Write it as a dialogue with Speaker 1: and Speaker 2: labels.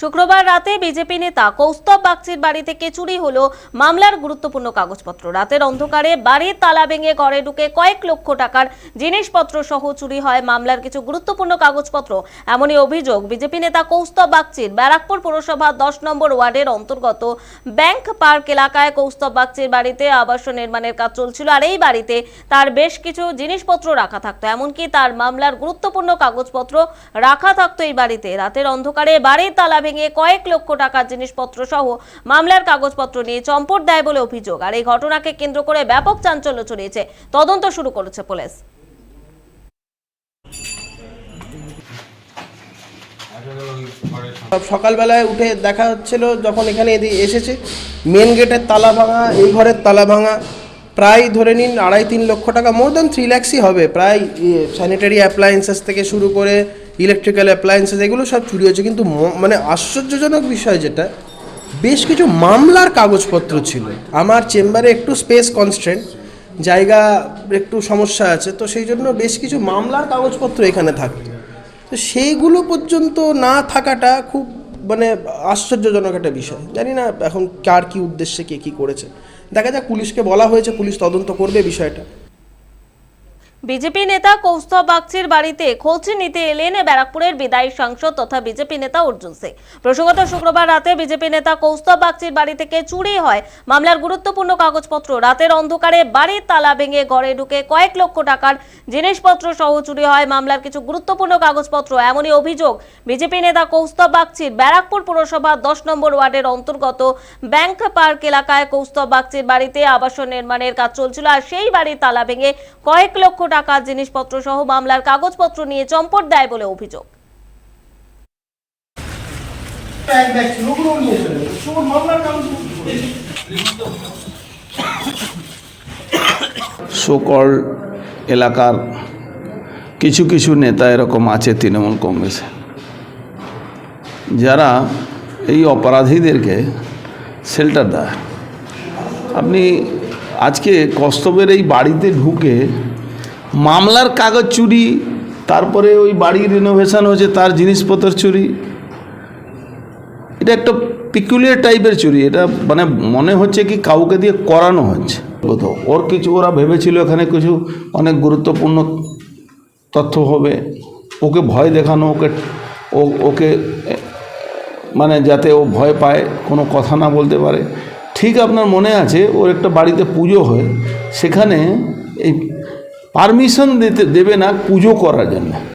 Speaker 1: শুক্রবার রাতে বিজেপি নেতা কৌস্তব বাগচির বাড়ি থেকে চুরি হলো মামলার গুরুত্বপূর্ণ কাগজপত্র। রাতের অন্ধকারে বাড়ির তালা ভেঙে ঘরে ঢুকে কয়েক লক্ষ টাকার জিনিসপত্র সহ চুরি হয় মামলার কিছু গুরুত্বপূর্ণ কাগজপত্র। এমনই অভিযোগ বিজেপি নেতা কৌস্তব বাগচির ব্যারাকপুর পুরসভা দশ নম্বর ওয়ার্ডের অন্তর্গত ব্যাংক পার্ক এলাকায় কৌস্তব বাগচির বাড়িতে আবাস নির্মাণের কাজ চলছিল আর এই বাড়িতে তার বেশ কিছু জিনিসপত্র রাখা থাকতো। এমনকি তার মামলার গুরুত্বপূর্ণ কাগজপত্র রাখা থাকতো এই বাড়িতে। রাতের অন্ধকারে বাড়ির তালা ভেঙে কয়েক লক্ষ টাকার জিনিসপত্র সহ মামলার কাগজপত্র নিয়ে চম্পট দেয় বলে অভিযোগ। আর এই ঘটনাকে কেন্দ্র করে ব্যাপক চাঞ্চল্য ছড়িয়েছে। তদন্ত শুরু করেছে পুলিশ।
Speaker 2: সকালবেলায় উঠে দেখা হচ্ছিল যখন এখানে এসেছে। মেন গেটের তালা ভাঙা, এই ঘরের তালা ভাঙা প্রায় ধরে নিন আড়াই তিন লক্ষ টাকা মোর দ্যান থ্রি ল্যাক্সই হবে। প্রায় স্যানিটারি অ্যাপ্লায়েন্সেস থেকে শুরু করে ইলেকট্রিক্যাল অ্যাপ্লায়েন্সেস এগুলো সব চুরি হয়েছে। কিন্তু মানে আশ্চর্যজনক বিষয় যেটা, বেশ কিছু মামলার কাগজপত্র ছিল। আমার চেম্বারে একটু স্পেস কনস্ট্যান্ট জায়গা একটু সমস্যা আছে, তো সেই জন্য বেশ কিছু মামলার কাগজপত্র এখানে থাকতো। তো সেইগুলো পর্যন্ত না থাকাটা খুব মানে আশ্চর্যজনক একটা বিষয়। জানি না এখন কার কি উদ্দেশ্যে কে কি করেছে। দেখা যাক পুলিশকে বলা হয়েছে, পুলিশ তদন্ত করবে বিষয়টা।
Speaker 1: বিজেপি নেতা কৌস্তব বাগচির বাড়িতে খোঁজ নিতে এলেন ব্যারাকপুরের বিদায়ী সাংসদ তথা বিজেপি নেতা অর্জুন সিং। প্রসঙ্গত শুক্রবার রাতে বিজেপি নেতা কৌস্তব বাগচির বাড়ি থেকে চুরি হয় মামলার গুরুত্বপূর্ণ কাগজপত্র। রাতের অন্ধকারে বাড়ির তালা ভেঙে ঘরে ঢুকে কয়েক লক্ষ টাকার জিনিসপত্র সহ চুরি হয় মামলার কিছু গুরুত্বপূর্ণ কাগজপত্র। এমনই অভিযোগ বিজেপি নেতা কৌস্তব বাগচির ব্যারাকপুর পুরসভা দশ নম্বর ওয়ার্ডের অন্তর্গত ব্যাংক পার্ক এলাকায় কৌস্তব বাগচির বাড়িতে আবাসন নির্মাণের কাজ চলছিল আর সেই বাড়ির তালা ভেঙে কয়েক লক্ষ টাকার জিনিসপত্র সহ মামলার কাগজপত্র নিয়ে চম্পট দেয় বলে অভিযোগ।
Speaker 3: সোকল এলাকার কিছু কিছু নেতা এরকম আছে তৃণমূল কংগ্রেসে। যারা এই অপরাধীদেরকে শেল্টার দেয়। আপনি আজকে কস্তবের এই বাড়িতে ঢুকে মামলার কাগজ চুরি, তারপরে ওই বাড়ি রিনোভেশন হয়েছে, তার জিনিসপত্র চুরি। এটা একটা পিকুলিয়ার টাইপের চুরি। এটা মানে মনে হচ্ছে কি কাউকে দিয়ে করানো হচ্ছে। কোথাও ওর কিছু, ওরা ভেবেছিল এখানে কিছু অনেক গুরুত্বপূর্ণ তথ্য হবে। ওকে ভয় দেখানো, ওকে, ও, ওকে মানে যাতে ও ভয় পায়, কোনো কথা না বলতে পারে। ঠিক আপনার মনে আছে, ওর একটা বাড়িতে পুজো হয়। সেখানে এই পারমিশন দিতে দেবে না পুজো করার জন্য।